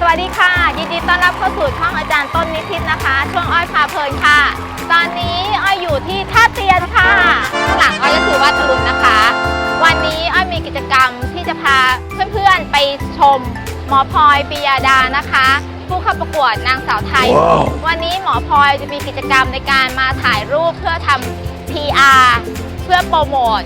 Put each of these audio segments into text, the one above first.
สวัสดีค่ะ ยินดีต้อนรับเข้าสู่ช่องอาจารย์ต้นนิทิศนะคะ ช่วงอ้อยพาเพลินค่ะ ตอนนี้อ้อยอยู่ที่ท่าเตียนค่ะข้างหลังอ้อยก็คือวัดอรุณนะคะ วันนี้อ้อยมีกิจกรรมที่จะพาเพื่อนๆไปชม หมอพลอยปิยาดานะคะ ผู้เข้าประกวดนางสาวไทยว้าววันนี้หมอพลอยจะมีกิจกรรมในการมาถ่ายรูปเพื่อทำ PR เพื่อโปรโมท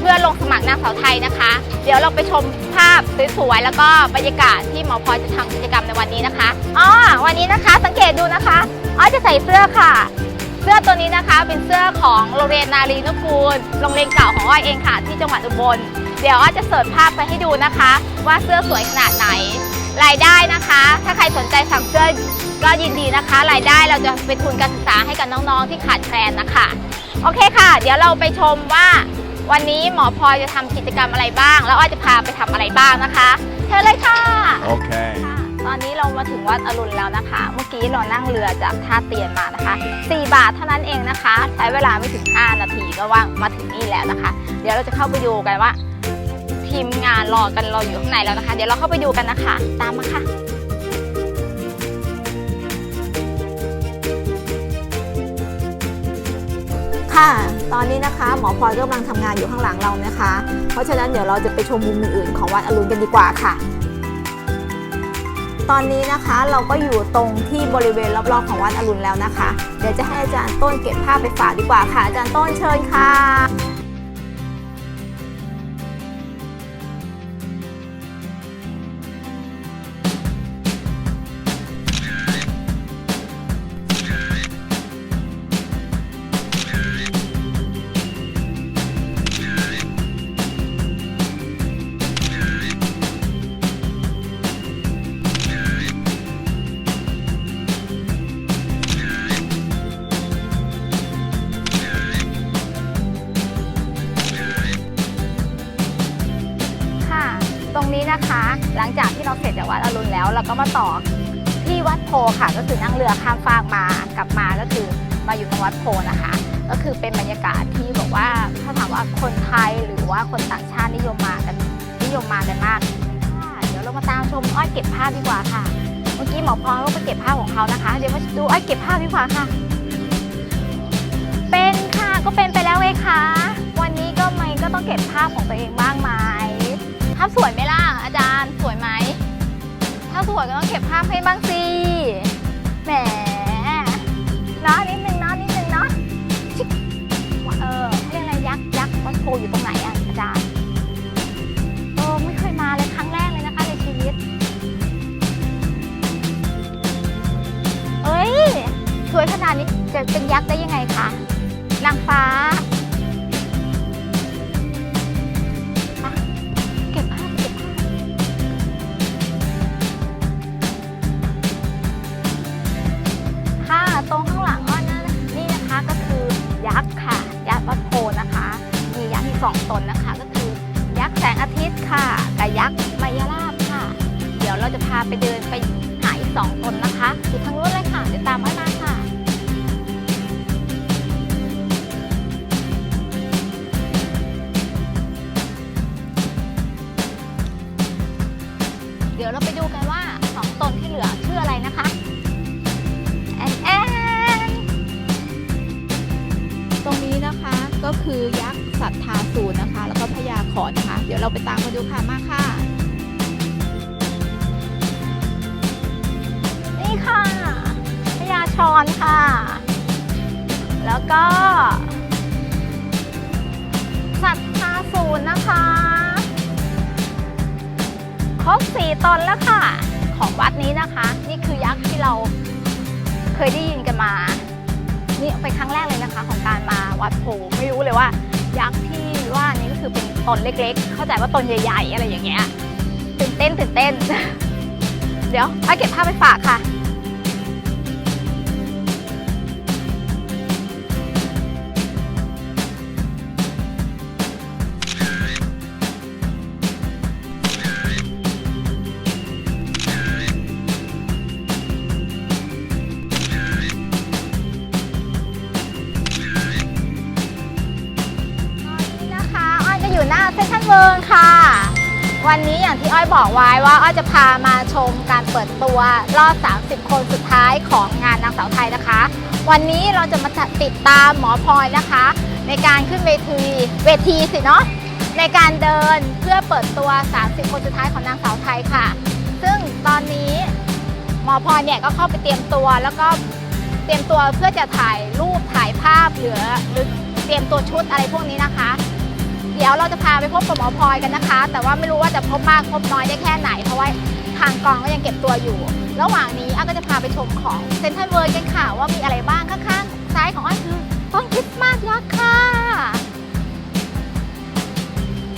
เพื่อลงสมัครนางสาวไทยนะคะ เดี๋ยวเราไปชมภาพสวยๆแล้วก็บรรยากาศที่หมอพลอยจะทำกิจกรรมในวันนี้นะคะอ๋อวันนี้นะคะสังเกตดูนะคะอ้อจะใส่เสื้อค่ะ เสื้อตัวนี้นะคะเป็นเสื้อของโรงเรียนนารีนุกูลโรงเรียนเก่าของอ้อยเองค่ะ ที่จังหวัดอุบลเดี๋ยวอ้อยจะเสิร์ชภาพไปให้ดูนะคะ ว่าเสื้อสวยขนาดไหนรายได้นะคะ ถ้าใครสนใจสั่งเสื้อก็ยินดีนะคะ รายได้เราจะเป็นทุนการศึกษาให้กับน้องๆที่ขาดแคลนนะคะ โอเคค่ะ เดี๋ยวเราไปชมว่า วันนี้หมอพลอยจะทำกิจกรรมอะไรบ้าง แล้วอ้อยจะพาไปทำอะไรบ้างนะคะเชิญเลยค่ะ Okay. ค่ะตอนนี้เรามาถึงวัดอรุณแล้วนะคะ เมื่อกี้เรานั่งเรือจากท่าเตียนมานะคะ 4 บาทเท่านั้นเองนะคะ ใช้เวลาไม่ถึง 5 นาทีก็ว่ามาถึงนี่แล้วนะคะ เดี๋ยวเราจะเข้าไปดูกันว่า ทีมงานรอกันรออยู่ข้างในแล้วนะคะ เดี๋ยวเราเข้าไปดูกันนะคะ ตามมาค่ะ ค่ะ ตอนนี้นะคะหมอพลอยก็กำลังทำงานอยู่ข้างหลังเรานะคะ เพราะฉะนั้นเดี๋ยวเราจะไปชมมุมอื่นๆของวัดอรุณกันดีกว่าค่ะ ตอนนี้นะคะเราก็อยู่ตรงที่บริเวณรอบๆของวัดอรุณแล้วนะคะ เดี๋ยวจะให้อาจารย์ต้นเก็บภาพไปฝากดีกว่าค่ะ อาจารย์ต้นเชิญค่ะ นะคะ หลังจากที่เราเสร็จจากวัดอรุณแล้ว เราก็มาต่อที่วัดโพค่ะ ก็คือนั่งเรือข้ามฟากมากลับมาก็คือมาอยู่ตรงวัดโพนะคะ ก็คือเป็นบรรยากาศที่บอกว่าถ้าถามว่าคนไทยหรือว่าคนต่างชาตินิยมมากันนิยมมากันมากค่ะเดี๋ยวเรามาตามชมอ้อยเก็บภาพดีกว่าค่ะ เมื่อกี้หมอพรก็ไปเก็บภาพของเขานะคะ เดี๋ยวมาดูอ้อยเก็บภาพดีกว่าค่ะ เป็นค่ะก็เป็นไปแล้วไงค่ะ วันนี้ก็ไม่ก็ต้องเก็บภาพของตัวเองบ้างไหมภาพสวยไหมล่ะาสวยก็ต้องเก็บภาพให้บ้างสิ แหม ยักษ์ค่ะ ยักษ์วัดโพนะคะ มียักษ์ที่สองตนนะคะ ก็คือยักษ์แสงอาทิตย์ค่ะกับยักษ์มายาลาบค่ะ เดี๋ยวเราจะพาไปเดินไปหาอีกสองตนนะคะอยู่ทางนู้นเลยค่ะเดี๋ยวตามมามาค่ะ ก็คือยักษ์สัทธาสูรนะคะ แล้วก็พญาขอนะคะ เดี๋ยวเราไปตามมาดูค่ะมาค่ะ นี่ค่ะพญาชอนค่ะ แล้วก็ สัตตาศูนนะคะครบสี่ตนแล้วค่ะ ของวัดนี้นะคะ นี่คือยักษ์ที่เราเคยได้ยินกันมา นี่เป็นครั้งแรกเลยนะคะของการมาวัดโพไม่รู้เลยว่า ยักษ์ที่ว่านี้ก็คือเป็นตนเล็กๆ เข้าใจว่าตนใหญ่ ๆ อะไรอย่างเงี้ยตื่นเต้นตื่นเต้น เดี๋ยวไปเก็บภาพไปฝากค่ะ หน้าเซนทรัลเวิร์ค่ะ วันนี้อย่างที่อ้อยบอกไว้ว่าอ้อยจะพามาชมการเปิดตัวรอบ 30 คนสุดท้ายของงานนางสาวไทยนะคะ วันนี้เราจะมาติดตามหมอพลอยนะคะ ในการขึ้นเวทีเวทีสิเนาะในการเดินเพื่อเปิดตัว 30 คนสุดท้ายของนางสาวไทยค่ะ ซึ่งตอนนี้หมอพลอยเนี่ยก็เข้าไปเตรียมตัวแล้วก็เตรียมตัวเพื่อจะถ่ายรูปถ่ายภาพหรือหรือเตรียมตัวชุดอะไรพวกนี้นะคะ ดี๋ยวเราจะพาไปพบกับหมอพลอยกันนะคะ แต่ว่าไม่รู้ว่าจะพบมากพบน้อยได้แค่ไหน เพราะว่าทางกองก็ยังเก็บตัวอยู่ ระหว่างนี้อ้าก็จะพาไปชมของเซนทรัลเวิร์กันค่ะว่ามีอะไรบ้างข้างๆซ้ายของอ้อคือต้นคริสต์มาสยักษ์ค่ะ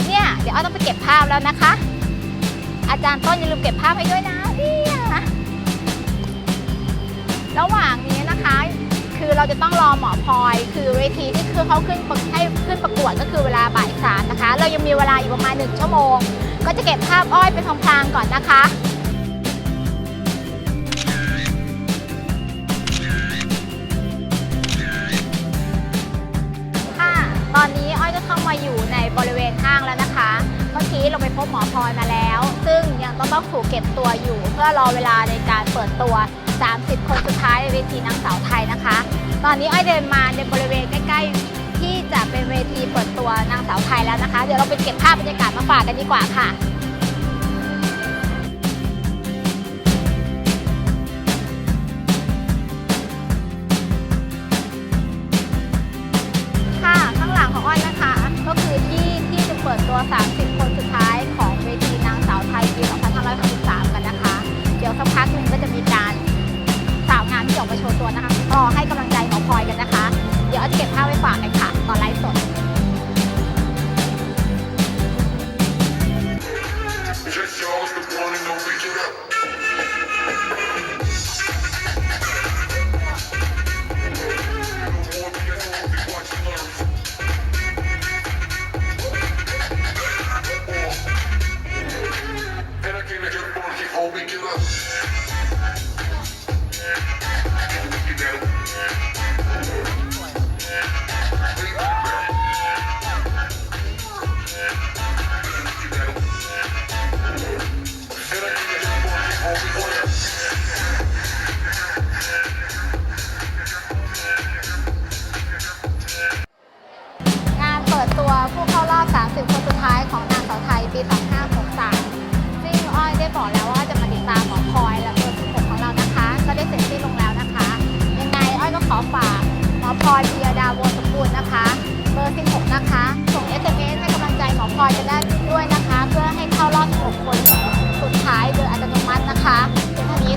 เนี่ยเดี๋ยวอ้อต้องไปเก็บภาพแล้วนะคะ อาจารย์ต้นอย่าลืมเก็บภาพให้ด้วยนะเนี่ยระหว่างนี้นะคะ คือเราจะต้องรอหมอพลอย คือเวทีที่คือเขาขึ้นให้ขึ้นประกวดก็คือเวลาบ่ายสามนะคะ เรายังมีเวลาอยู่ประมาณหนึ่งชั่วโมง ก็จะเก็บภาพอ้อยไปพลางก่อนนะคะค่ะตอนนี้อ้อยก็เข้ามาอยู่ในบริเวณห้างแล้วนะคะ เมื่อกี้เราไปพบหมอพลอยมาแล้ว ซึ่งยังต้องต้องถูกเก็บตัวอยู่ เพื่อรอเวลาในการเปิดตัว 30 คนสุดท้ายในเวทีนางสาวไทยนะคะ ตอนนี้อ้อยเดินมาในบริเวณใกล้ๆ ที่จะเป็นเวทีเปิดตัวนางสาวไทยแล้วนะคะ เดี๋ยวเราไปเก็บภาพบรรยากาศมาฝากกันดีกว่าค่ะค่ะ pequena.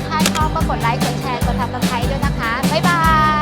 ถ้าชอบก็กดไลค์ กดแชร์ กดทับสไครต์ด้วยนะคะ บ๊ายบาย